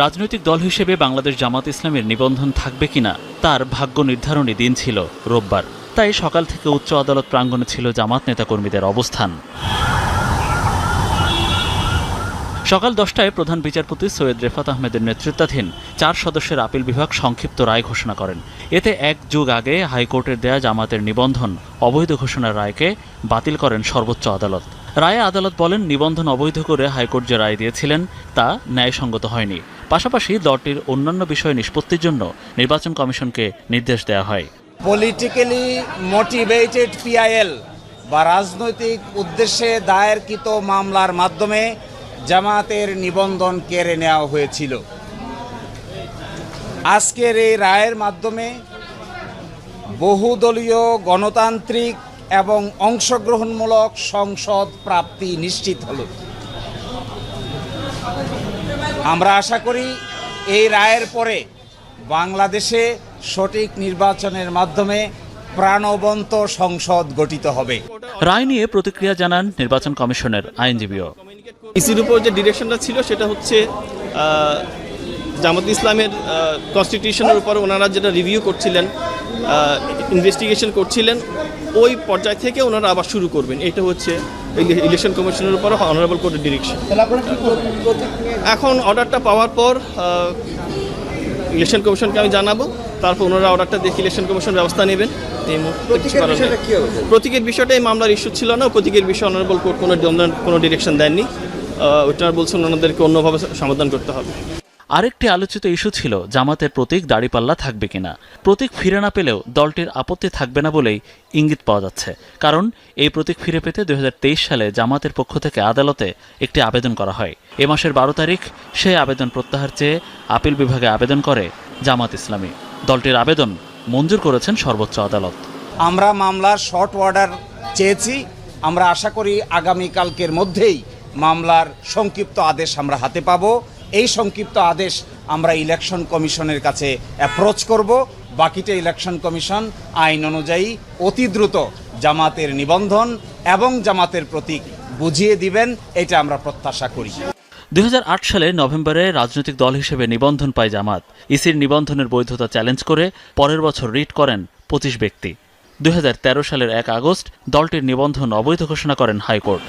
রাজনৈতিক দল হিসেবে বাংলাদেশ জামাত ইসলামের নিবন্ধন থাকবে কিনা, তার ভাগ্য নির্ধারণী দিন ছিল রোববার। তাই সকাল থেকে উচ্চ আদালত প্রাঙ্গণে ছিল জামাত নেতাকর্মীদের অবস্থান। সকাল দশটায় প্রধান বিচারপতি সৈয়দ রেফাত আহমেদের নেতৃত্বাধীন চার সদস্যের আপিল বিভাগ সংক্ষিপ্ত রায় ঘোষণা করেন। এতে এক যুগ আগে হাইকোর্টের দেয়া জামাতের নিবন্ধন অবৈধ ঘোষণার রায়কে বাতিল করেন সর্বোচ্চ আদালত। রায়ে আদালত বলেন, নিবন্ধন অবৈধ করে হাইকোর্ট যে রায় দিয়েছিলেন তা ন্যায়সঙ্গত হয়নি। পাশাপাশি দলটির অন্যান্য বিষয় নিষ্পত্তির জন্য নির্বাচন কমিশনকে নির্দেশ দেওয়া হয়। পলিটিক্যালি মোটিভেটেড পিআইএল বা রাজনৈতিক উদ্দেশ্যে দায়েরকৃত মামলার মাধ্যমে জামাতের নিবন্ধন কেড়ে নেওয়া হয়েছিল। আজকের এই রায়ের মাধ্যমে বহুদলীয় গণতান্ত্রিক এবং অংশগ্রহণমূলক সংসদ প্রাপ্তি নিশ্চিত হলো। আমরা আশা করি এই রায়ের পরে বাংলাদেশে সঠিক নির্বাচনের মাধ্যমে প্রাণবন্ত সংসদ গঠিত হবে। রায় নিয়ে প্রতিক্রিয়া জানান নির্বাচন কমিশনের আইনজীবীও। ইসির উপর যে ডিরেকশনটা ছিল সেটা হচ্ছে জামাত ইসলামের কনস্টিটিউশনের উপর ওনারা যেটা রিভিউ করছিলেন ইনভেস্টিগেশন করছিলেন ওই পর্যায় থেকে ওনারা আবার শুরু করবেন। এটা হচ্ছে ইলেকশন কমিশনের উপর অনারেবল কোর্টের ডিরেকশন এখন অর্ডারটা পাওয়ার পর ইলেকশন কমিশনকে আমি জানাব তারপর ওনারা অর্ডারটা দেখে ইলেকশন কমিশন ব্যবস্থা নেবেন। প্রতীকের বিষয়টা এই মামলার ইস্যু ছিল না প্রতীকের বিষয়ে অনারেবল কোর্ট কোনো কোনো ডিরেকশন দেননি। ওটা বলছেন ওনাদেরকে অন্যভাবে সমাধান করতে হবে। আরেকটি আলোচিত ইস্যু ছিল জামাতের প্রতীক দাড়িপাল্লা থাকবে কিনা। প্রতীক ফিরে না পেলেও দলটির আপত্তি থাকবে না বলেই ইঙ্গিত পাওয়া যাচ্ছে। কারণ এই প্রতীক ফিরে পেতে দুই হাজার তেইশ সালে জামাতের পক্ষ থেকে আদালতে একটি আবেদন করা হয়। এ মাসের বারো তারিখ সেই আবেদন প্রত্যাহার চেয়ে আপিল বিভাগে আবেদন করে জামাত ইসলামী। দলটির আবেদন মঞ্জুর করেছেন সর্বোচ্চ আদালত। আমরা মামলার শর্ট অর্ডার চেয়েছি। আমরা আশা করি আগামীকালকের মধ্যেই মামলার সংক্ষিপ্ত আদেশ আমরা হাতে পাবো। এই সংক্ষিপ্ত আদেশ আমরা ইলেকশন কমিশনের কাছে অ্যাপ্রোচ করব। বাকিটা ইলেকশন কমিশন আইন অনুযায়ী অতি দ্রুত জামাতের নিবন্ধন এবং জামাতের প্রতীক বুঝিয়ে দিবেন, এটা আমরা প্রত্যাশা করি। দুই হাজার আট সালে নভেম্বরে রাজনৈতিক দল হিসেবে নিবন্ধন পায় জামাত। ইসির নিবন্ধনের বৈধতা চ্যালেঞ্জ করে পরের বছর রিট করেন পঁচিশ ব্যক্তি। দুই হাজার তেরো সালের এক আগস্ট দলটির নিবন্ধন অবৈধ ঘোষণা করেন হাইকোর্ট।